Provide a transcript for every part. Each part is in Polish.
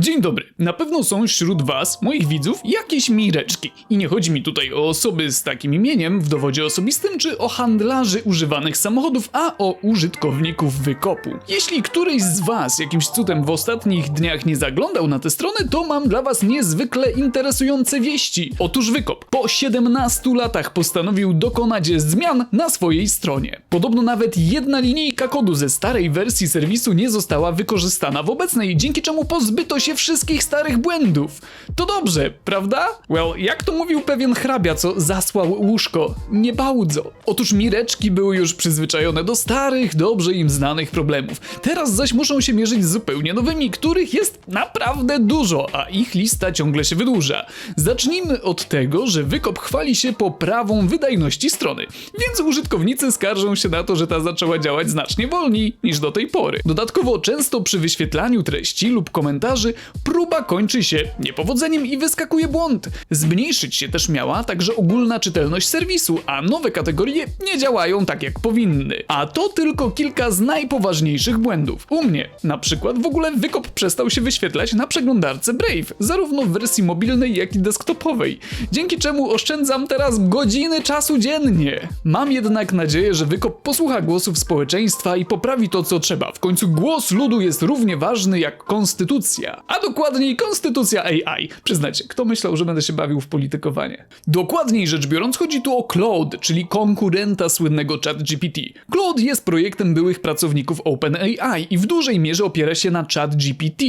Dzień dobry. Na pewno są wśród was, moich widzów, jakieś mireczki. I nie chodzi mi tutaj o osoby z takim imieniem w dowodzie osobistym, czy o handlarzy używanych samochodów, a o użytkowników wykopu. Jeśli któryś z was jakimś cudem w ostatnich dniach nie zaglądał na tę stronę, to mam dla was niezwykle interesujące wieści. Otóż wykop po 17 latach postanowił dokonać zmian na swojej stronie. Podobno nawet jedna linijka kodu ze starej wersji serwisu nie została wykorzystana w obecnej, dzięki czemu pozbyto się wszystkich starych błędów. To dobrze, prawda? Well, jak to mówił pewien hrabia, co zasłał łóżko, nie bałudzo. Otóż mireczki były już przyzwyczajone do starych, dobrze im znanych problemów. Teraz zaś muszą się mierzyć z zupełnie nowymi, których jest naprawdę dużo, a ich lista ciągle się wydłuża. Zacznijmy od tego, że wykop chwali się poprawą wydajności strony, więc użytkownicy skarżą się na to, że ta zaczęła działać znacznie wolniej niż do tej pory. Dodatkowo często przy wyświetlaniu treści lub komentarzy próba kończy się niepowodzeniem i wyskakuje błąd. Zmniejszyć się też miała także ogólna czytelność serwisu, a nowe kategorie nie działają tak jak powinny. A to tylko kilka z najpoważniejszych błędów. U mnie na przykład w ogóle wykop przestał się wyświetlać na przeglądarce Brave, zarówno w wersji mobilnej jak i desktopowej, dzięki czemu oszczędzam teraz godziny czasu dziennie. Mam jednak nadzieję, że wykop posłucha głosów społeczeństwa i poprawi to co trzeba. W końcu głos ludu jest równie ważny jak konstytucja, a dokładniej konstytucja AI. Przyznacie, kto myślał, że będę się bawił w politykowanie? Dokładniej rzecz biorąc chodzi tu o Claude, czyli konkurenta słynnego ChatGPT. Claude jest projektem byłych pracowników OpenAI i w dużej mierze opiera się na ChatGPT,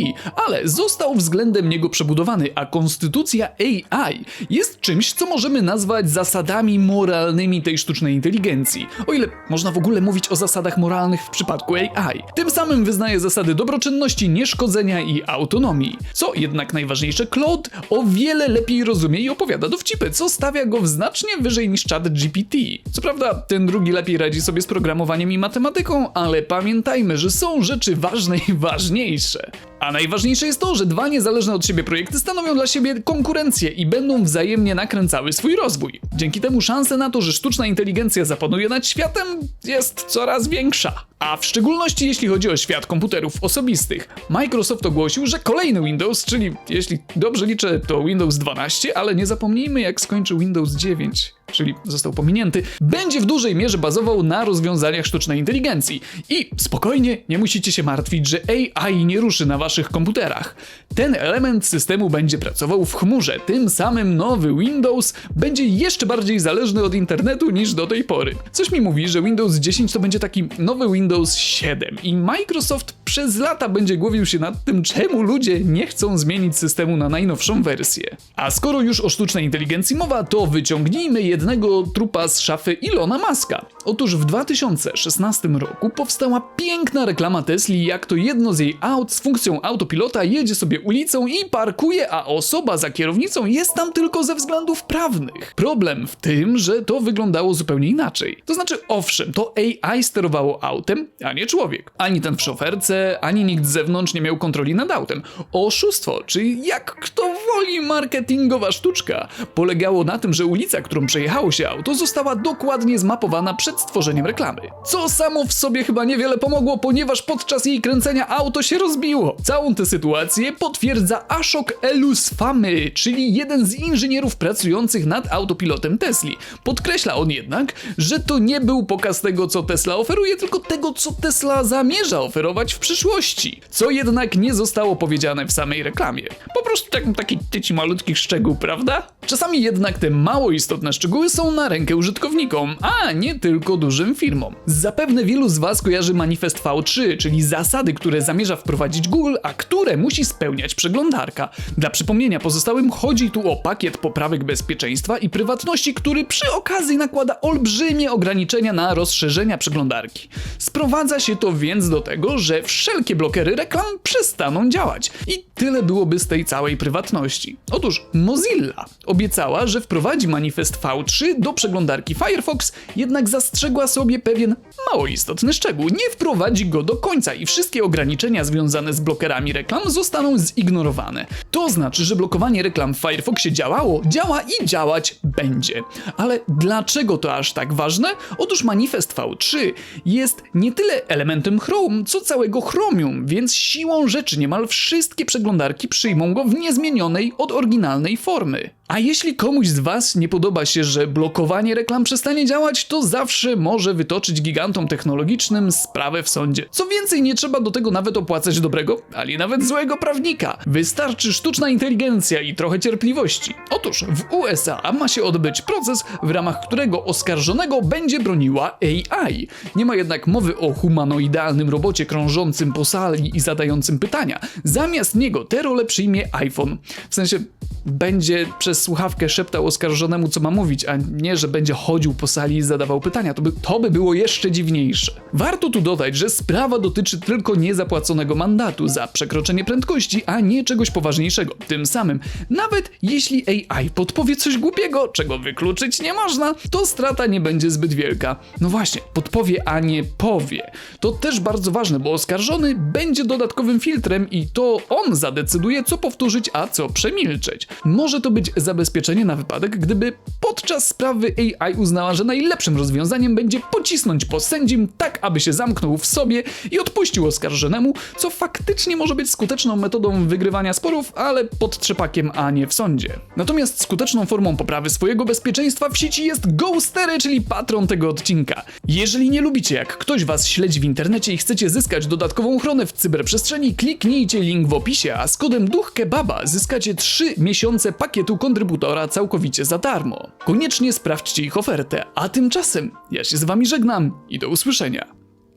ale został względem niego przebudowany, a konstytucja AI jest czymś, co możemy nazwać zasadami moralnymi tej sztucznej inteligencji. O ile można w ogóle mówić o zasadach moralnych w przypadku AI. Tym samym wyznaje zasady dobroczynności, nieszkodzenia i autonomii. Co jednak najważniejsze, Claude o wiele lepiej rozumie i opowiada dowcipy, co stawia go w znacznie wyżej niż ChatGPT. Co prawda, ten drugi lepiej radzi sobie z programowaniem i matematyką, ale pamiętajmy, że są rzeczy ważne i ważniejsze. A najważniejsze jest to, że dwa niezależne od siebie projekty stanowią dla siebie konkurencję i będą wzajemnie nakręcały swój rozwój. Dzięki temu szanse na to, że sztuczna inteligencja zapanuje nad światem jest coraz większa. A w szczególności jeśli chodzi o świat komputerów osobistych. Microsoft ogłosił, że kolejny Windows, czyli jeśli dobrze liczę, to Windows 12, ale nie zapomnijmy jak skończy Windows 9 czyli został pominięty, będzie w dużej mierze bazował na rozwiązaniach sztucznej inteligencji. I spokojnie, nie musicie się martwić, że AI nie ruszy na waszych komputerach. Ten element systemu będzie pracował w chmurze, tym samym nowy Windows będzie jeszcze bardziej zależny od internetu niż do tej pory. Coś mi mówi, że Windows 10 to będzie taki nowy Windows 7 i Microsoft przez lata będzie głowił się nad tym, czemu ludzie nie chcą zmienić systemu na najnowszą wersję. A skoro już o sztucznej inteligencji mowa, to wyciągnijmy jednego trupa z szafy Ilona Maska. Otóż w 2016 roku powstała piękna reklama Tesli, jak to jedno z jej aut z funkcją autopilota jedzie sobie ulicą i parkuje, a osoba za kierownicą jest tam tylko ze względów prawnych. Problem w tym, że to wyglądało zupełnie inaczej. To znaczy, owszem, to AI sterowało autem, a nie człowiek. Ani ten w szoferce, ani nikt z zewnątrz nie miał kontroli nad autem. Oszustwo, czy jak kto woli marketingowa sztuczka, polegało na tym, że ulica, którą przejechało się auto, została dokładnie zmapowana przed stworzeniem reklamy. Co samo w sobie chyba niewiele pomogło, ponieważ podczas jej kręcenia auto się rozbiło. Całą tę sytuację potwierdza Ashok Elusfamy, czyli jeden z inżynierów pracujących nad autopilotem Tesli. Podkreśla on jednak, że to nie był pokaz tego, co Tesla oferuje, tylko tego, co Tesla zamierza oferować w przyszłości. Co jednak nie zostało powiedziane w samej reklamie. Po prostu tak, taki tyci malutki szczegół, prawda? Czasami jednak te mało istotne szczegóły są na rękę użytkownikom, a nie tylko dużym firmom. Zapewne wielu z Was kojarzy manifest V3, czyli zasady, które zamierza wprowadzić Google, a które musi spełniać przeglądarka. Dla przypomnienia pozostałym chodzi tu o pakiet poprawek bezpieczeństwa i prywatności, który przy okazji nakłada olbrzymie ograniczenia na rozszerzenia przeglądarki. Sprowadza się to więc do tego, że wszelkie blokery reklam przestaną działać. I tyle byłoby z tej całej prywatności. Otóż Mozilla obiecała, że wprowadzi manifest V V3 do przeglądarki Firefox, jednak zastrzegła sobie pewien mało istotny szczegół. Nie wprowadzi go do końca i wszystkie ograniczenia związane z blokerami reklam zostaną zignorowane. To znaczy, że blokowanie reklam w Firefoxie działało, działa i działać będzie. Ale dlaczego to aż tak ważne? Otóż manifest V3 jest nie tyle elementem Chrome, co całego Chromium, więc siłą rzeczy niemal wszystkie przeglądarki przyjmą go w niezmienionej od oryginalnej formy. A jeśli komuś z Was nie podoba się, że blokowanie reklam przestanie działać, to zawsze może wytoczyć gigantom technologicznym sprawę w sądzie. Co więcej, nie trzeba do tego nawet opłacać dobrego, ani nawet złego prawnika. Wystarczy sztuczna inteligencja i trochę cierpliwości. Otóż w USA ma się odbyć proces, w ramach którego oskarżonego będzie broniła AI. Nie ma jednak mowy o humanoidalnym robocie krążącym po sali i zadającym pytania. Zamiast niego tę rolę przyjmie iPhone. W sensie będzie przez słuchawkę szeptał oskarżonemu, co ma mówić, a nie, że będzie chodził po sali i zadawał pytania. To by, to by było jeszcze dziwniejsze. Warto tu dodać, że sprawa dotyczy tylko niezapłaconego mandatu za przekroczenie prędkości, a nie czegoś poważniejszego. Tym samym, nawet jeśli AI podpowie coś głupiego, czego wykluczyć nie można, to strata nie będzie zbyt wielka. No właśnie, podpowie, a nie powie. To też bardzo ważne, bo oskarżony będzie dodatkowym filtrem i to on zadecyduje, co powtórzyć, a co przemilczeć. Może to być zabezpieczenie na wypadek, gdyby podczas sprawy AI uznała, że najlepszym rozwiązaniem będzie pocisnąć po sędzim tak, aby się zamknął w sobie i odpuścił oskarżonemu, co faktycznie może być skuteczną metodą wygrywania sporów, ale pod trzepakiem, a nie w sądzie. Natomiast skuteczną formą poprawy swojego bezpieczeństwa w sieci jest Ghostery, czyli patron tego odcinka. Jeżeli nie lubicie, jak ktoś was śledzi w internecie i chcecie zyskać dodatkową ochronę w cyberprzestrzeni, kliknijcie link w opisie, a z kodem Duch Kebaba zyskacie 3 miesiące pakietu kontrybutora całkowicie za darmo. Koniecznie sprawdźcie ich ofertę, a tymczasem ja się z wami żegnam i do usłyszenia.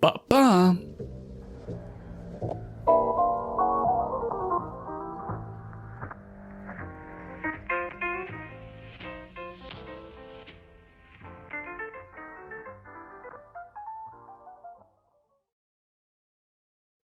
Pa pa!